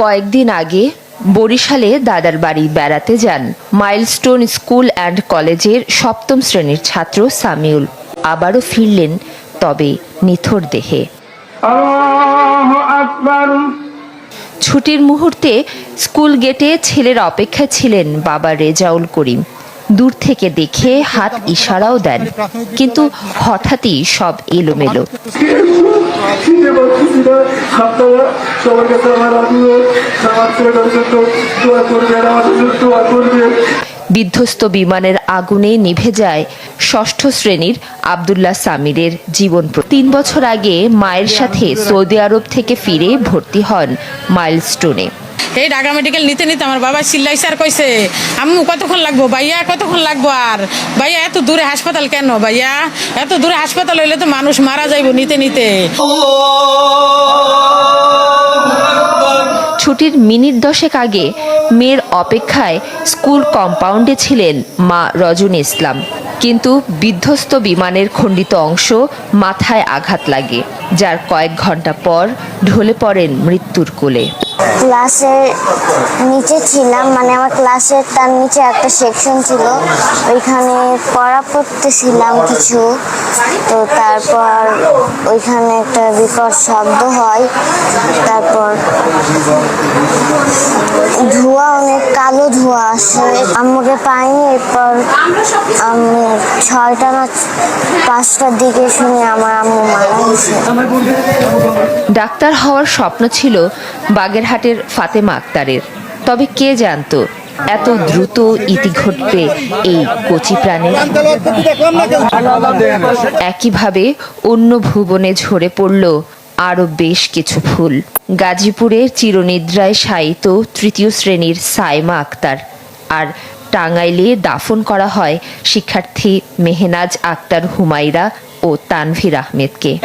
কয়েকদিন আগে বরিশালে দাদার বাড়ি বেড়াতে যান মাইলস্টোন স্কুল অ্যান্ড কলেজের সপ্তম শ্রেণির ছাত্র সামিউল। আবারও ফিরলেন তবে নিথর দেহে। ছুটির মুহূর্তে স্কুল গেটে ছেলের অপেক্ষা ছিলেন বাবা রেজাউল করিম। দূর থেকে দেখে হাত ইশারাও দেন। কিন্তু হঠাৎই সব এলোমেলো। বিধ্বস্ত বিমানের আগুনে নিভে যায় ষষ্ঠ শ্রেণির আবদুল্লাহ সামিরের জীবন তিন বছর আগে মায়ের সাথে সৌদি আরব থেকে ফিরে ভর্তি হন মাইলস্টোনে। এই ঢাকা মেডিকেল নিতে নিতে আমার বাবা চিল্লাই স্যার কইছে, আম্মু, কতক্ষণ লাগবো ভাইয়া? কতক্ষণ লাগবো আর? ভাইয়া, এত দূরে হাসপাতাল কেন ভাইয়া? এত দূরে হাসপাতাল হইলে তো মানুষ মারা যাইবো নিতে নিতে। ছুটির মিনিট দশেক আগে মেয়ের অপেক্ষায় স্কুল কম্পাউন্ডে ছিলেন মা রজনী ইসলাম। কিন্তু বিধ্বস্ত বিমানের খণ্ডিত অংশ মাথায় আঘাত লাগে, যার কয়েক ঘণ্টা পর ঢলে পড়েন মৃত্যুর কোলে। ক্লাসের নিচে ছিলাম মানে আমার ক্লাসের তার নিচে একটা সেকশন ছিল। ওইখানে পড়া পড়তেছিলাম কিছু। তো তারপর ওইখানে একটা বিকট শব্দ হয়। তারপর কালো ধোঁয়া আসে। আম্মুকে পাইনি, এরপর আমি ছয়টা না পাঁচটার দিকে শুনি আমার আম্মু মারা গেছে। ডাক্তার হওয়ার স্বপ্ন ছিল বাগেরহাটের ফাতেমা আক্তারের। তবে কে জানতো এত দ্রুত ইতি ঘটবে এই কচি প্রাণের? একইভাবে অন্য ভুবনে ঝরে পড়ল আরও বেশ কিছু ফুল। গাজীপুরের চিরনিদ্রায় শায়িত তৃতীয় শ্রেণির সাইমা আক্তার। আর টাঙ্গাইলে দাফন করা হয় শিক্ষার্থী মেহনাজ আক্তার হুমাইরা ও তানভীর আহমেদকে।